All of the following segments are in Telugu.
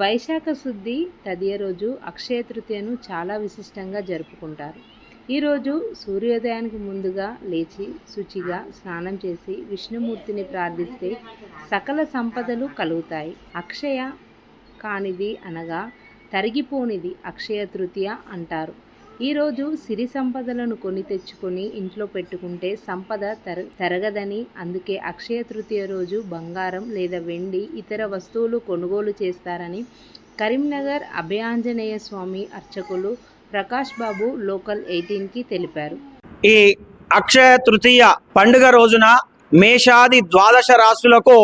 వైశాఖ శుద్ధి తదియ రోజు అక్షయ తృతీయను చాలా విశిష్టంగా జరుపుకుంటారు. ఈరోజు సూర్యోదయానికి ముందుగా లేచి శుచిగా స్నానం చేసి విష్ణుమూర్తిని ప్రార్థిస్తే సకల సంపదలు కలుగుతాయి. అక్షయ కానిది అనగా తరిగిపోనిది అక్షయ తృతీయ అంటారు. ఈరోజు సిరి సంపదలను కొని తెచ్చుకొని ఇంట్లో పెట్టుకుంటే సంపద తర తరగదని. అందుకే అక్షయ తృతీయ రోజు బంగారం లేదా వెండి ఇతర వస్తువులు కొనుగోలు చేస్తారని కరీంనగర్ అభయాంజనేయ స్వామి అర్చకులు ప్రకాష్ బాబు లోకల్ ఎయిటీన్కి తెలిపారు. ఈ అక్షయ తృతీయ పండుగ రోజున మేషాది ద్వాదశ రాశులకు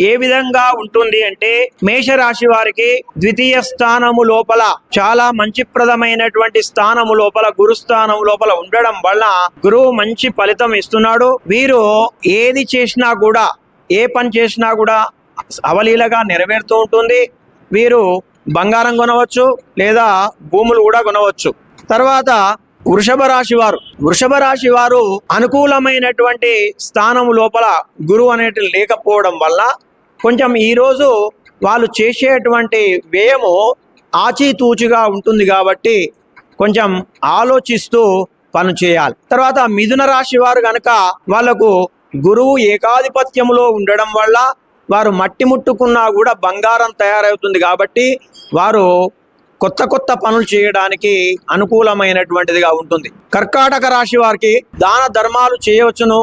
ఏ విధంగా ఉంటుంది అంటే మేషరాశి వారికి ద్వితీయ స్థానము లోపల చాలా మంచిప్రదమైనటువంటి స్థానము లోపల గురు స్థానము లోపల ఉండడం వలన గురువు మంచి ఫలితం ఇస్తున్నాడు. వీరు ఏది చేసినా కూడా ఏ పని చేసినా కూడా అవలీలగా నెరవేరుతూ ఉంటుంది. వీరు బంగారం కొనవచ్చు లేదా భూములు కూడా కొనవచ్చు. తర్వాత వృషభ రాశి వారు. వృషభ రాశి వారు అనుకూలమైనటువంటి స్థానం లోపల గురువు అనేటి లేకపోవడం వల్ల కొంచెం ఈరోజు వాళ్ళు చేసేటువంటి వ్యయము ఆచితూచిగా ఉంటుంది కాబట్టి కొంచెం ఆలోచిస్తూ పని చేయాలి. తర్వాత మిథున రాశి వారు కనుక వాళ్ళకు గురువు ఏకాధిపత్యములో ఉండడం వల్ల వారు మట్టి ముట్టుకున్నా కూడా బంగారం తయారవుతుంది కాబట్టి వారు కొత్త కొత్త పనులు చేయడానికి అనుకూలమైనటువంటిదిగా ఉంటుంది. కర్కాటక రాశి వారికి దాన ధర్మాలు చేయవచ్చును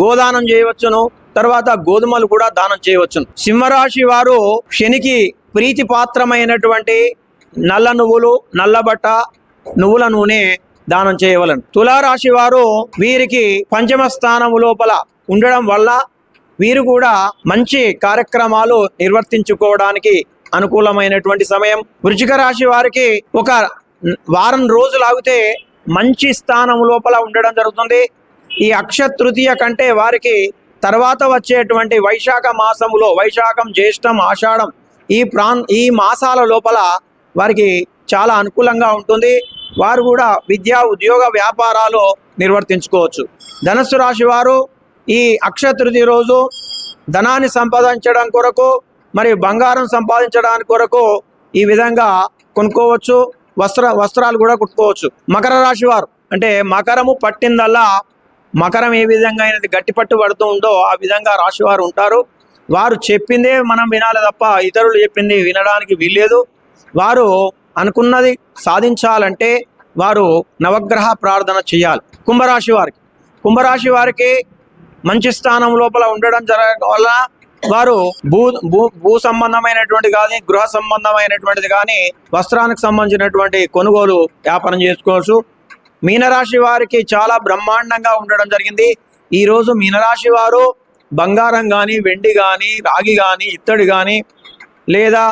గోదానం చేయవచ్చును తర్వాత గోధుమలు కూడా దానం చేయవచ్చు. సింహరాశి వారు శనికి ప్రీతి పాత్రమైనటువంటి నల్ల నువ్వులు నల్లబట్ట నువ్వుల నూనె దానం చేయవలను. తులారాశి వారు వీరికి పంచమ స్థానము లోపల ఉండడం వల్ల వీరు కూడా మంచి కార్యక్రమాలు నిర్వర్తించుకోవడానికి అనుకూలమైనటువంటి సమయం. వృచ్చిక రాశి వారికి ఒక వారం రోజులు ఆగితే మంచి స్థానం లోపల ఉండడం జరుగుతుంది. ఈ అక్ష తృతీయ కంటే వారికి తర్వాత వచ్చేటువంటి వైశాఖ మాసములో వైశాఖం జ్యేష్టం ఆషాఢం ఈ ప్రాం ఈ మాసాల లోపల వారికి చాలా అనుకూలంగా ఉంటుంది. వారు కూడా విద్యా ఉద్యోగ వ్యాపారాలు నిర్వర్తించుకోవచ్చు. ధనస్సు రాశి వారు ఈ అక్షతృతి రోజు ధనాన్ని సంపాదించడం కొరకు మరి బంగారం సంపాదించడానికి కొరకు ఈ విధంగా కొనుక్కోవచ్చు. వస్త్ర వస్త్రాలు కూడా కుట్టుకోవచ్చు మకర రాశి వారు అంటే మకరము పట్టిందల్లా మకరం ఏ విధంగా అయినది గట్టిపట్టు పడుతూ ఉందో ఆ విధంగా రాశివారు ఉంటారు. వారు చెప్పిందే మనం వినాలి తప్ప ఇతరులు చెప్పింది వినడానికి వీల్లేదు. వారు అనుకున్నది సాధించాలంటే వారు నవగ్రహ ప్రార్థన చేయాలి. కుంభరాశి వారికి. కుంభరాశి వారికి మంచి స్థానం లోపల ఉండడం జరగడం వల్ల వారు భూ భూ భూ సంబంధమైనటువంటి కానీ గృహ సంబంధమైనటువంటిది కానీ వస్త్రానికి సంబంధించినటువంటి కొనుగోలు వ్యాపారం చేసుకోవచ్చు. మీనరాశి వారికి చాలా బ్రహ్మాండంగా ఉండడం జరిగింది. ఈరోజు మీనరాశి వారు బంగారం కానీ వెండి కానీ రాగి కానీ ఇత్తడి కానీ లేదా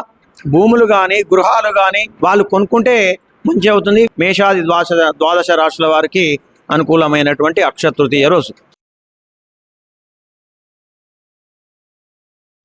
భూములు కానీ గృహాలు కానీ వాళ్ళు కొనుక్కుంటే మంచి అవుతుంది. మేషాది ద్వాదశ ద్వాదశ రాశుల వారికి అనుకూలమైనటువంటి అక్షతృతీయ రోజు.